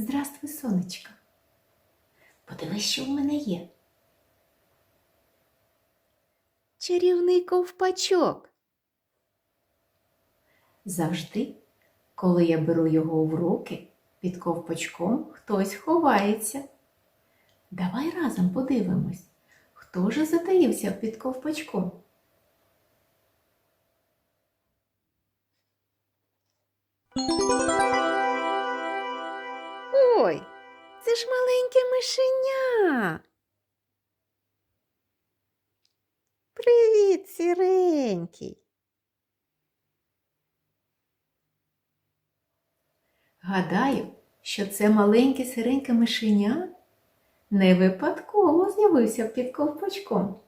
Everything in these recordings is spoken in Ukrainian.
Здравствуй, сонечко. Подивись, що в мене є. Чарівний ковпачок. Завжди, коли я беру його в руки, під ковпачком хтось ховається. Давай разом подивимось, хто ж затаївся під ковпачком. Ой, це ж маленьке мишеня. Привіт, сіренький. Гадаю, що це маленьке сиреньке мишеня не випадково з'явився під ковпачком.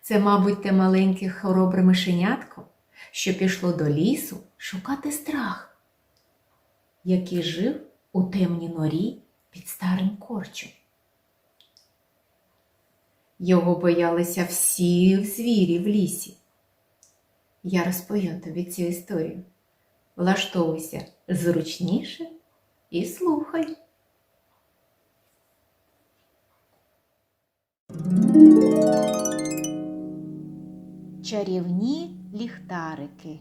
Це, мабуть, те маленьке хоробре мишенятко, що пішло до лісу шукати страх, який жив у темній норі під старим корчем. Його боялися всі звірі в лісі. Я розповім тобі цю історію. Влаштовуйся зручніше і слухай. Чарівні ліхтарики.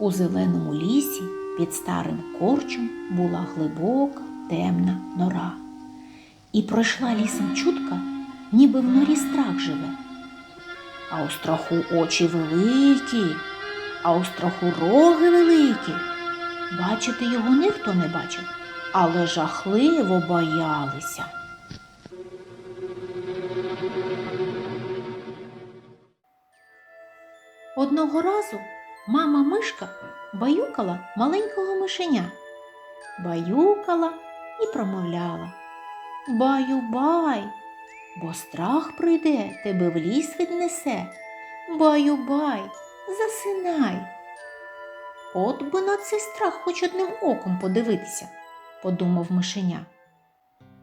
У зеленому лісі під старим корчем була глибока темна нора. І пройшла лісом чутка, ніби в норі страх живе. А у страху очі великі, а у страху роги великі. Бачити його ніхто не бачив, але жахливо боялися. Одного разу мама мишка баюкала маленького мишеня. Баюкала і промовляла Баю-бай, бо страх прийде, тебе в ліс віднесе. Баю-бай, засинай. От би на цей страх хоч одним оком подивитися, подумав мишеня.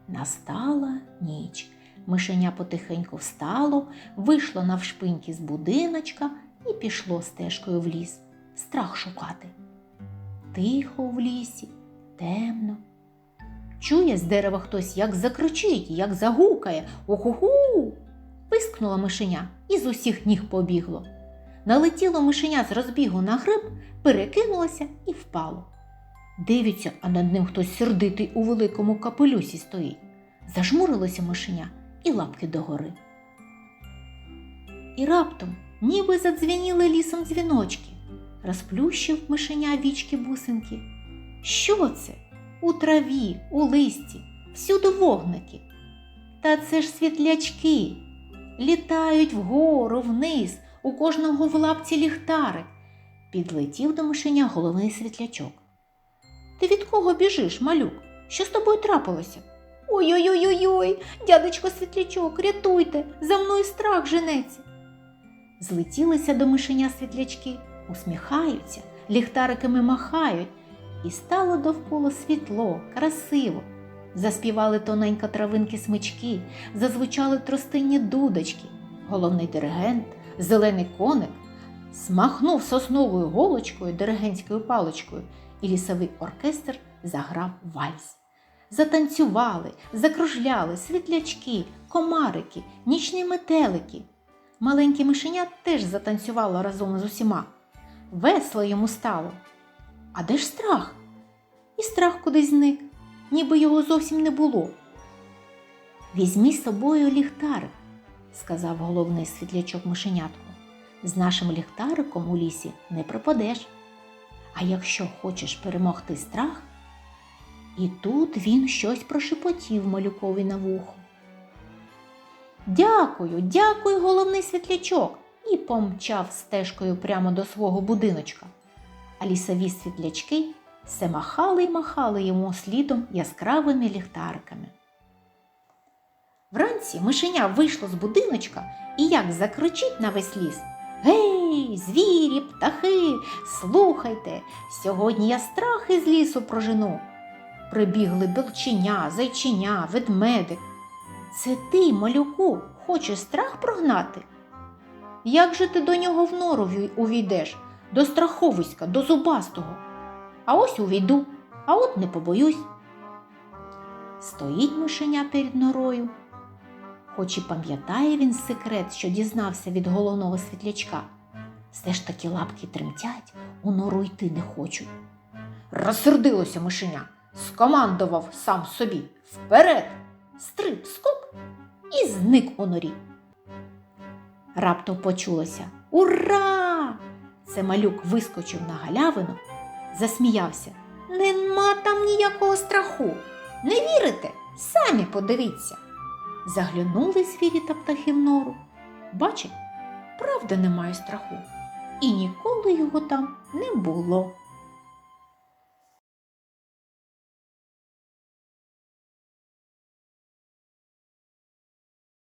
Настала ніч. Мишеня потихеньку встало, вийшло навшпиньки з будиночка і пішло стежкою в ліс, страх шукати. Тихо в лісі, темно. Чує з дерева хтось, як закричить, як загукає Оху-ху. Пискнула мишеня і з усіх ніг побігло. Налетіло мишеня з розбігу на гриб, перекинулося і впало. Дивиться, а над ним хтось сердитий у великому капелюсі стоїть. Зажмурилося мишеня і лапки догори. І раптом ніби задзвеніли лісом дзвіночки, розплющив мишеня вічки бусинки. Що це? У траві, у листі, всюди вогники. Та це ж світлячки. Літають вгору, вниз, у кожного в лапці ліхтарик. Підлетів до мишеня головний світлячок. Ти від кого біжиш, малюк? Що з тобою трапилося? Ой-ой-ой, дядечко світлячок, рятуйте, за мною страх женеться. Злетілися до мишеня світлячки, усміхаються, ліхтариками махають, і стало довкола світло, красиво. Заспівали тоненько травинки смички, зазвучали тростинні дудочки. Головний диригент, зелений коник, смахнув сосновою голочкою, диригентською паличкою, і лісовий оркестр заграв вальс. Затанцювали, закружляли світлячки, комарики, нічні метелики. Маленьке мишеня теж затанцювало разом з усіма. Весело йому стало. А де ж страх? І страх кудись зник, ніби його зовсім не було. Візьмі з собою ліхтарик, сказав головний світлячок мишенятку. З нашим ліхтариком у лісі не пропадеш. А якщо хочеш перемогти страх, і тут він щось прошепотів малюкові на вухо. Дякую, дякую, головний світлячок, і помчав стежкою прямо до свого будиночка. А лісові світлячки все махали й махали йому слідом яскравими ліхтариками. Вранці мишеня вийшло з будиночка і як закричить на весь ліс. Гей, звірі, птахи, слухайте, сьогодні я страх із лісу прожену. Прибігли белченя, зайченя, ведмедик. Це ти, малюку, хочеш страх прогнати? Як же ти до нього в нору увійдеш, до страховиська, до зубастого? А ось увійду. а от не побоюсь. Стоїть мишеня перед норою. Хоч і пам'ятає він секрет, що дізнався від головного світлячка, все ж таки лапки тремтять, у нору йти не хочуть. Розсердилося мишеня, скомандував сам собі вперед, стриб, скок і зник у норі. Раптом почулося Ура! Це малюк вискочив на галявину, засміявся. Нема там ніякого страху. Не вірите? Самі подивіться. Заглянули звірі та птахи в нору. Бачить, правда немає страху. І ніколи його там не було.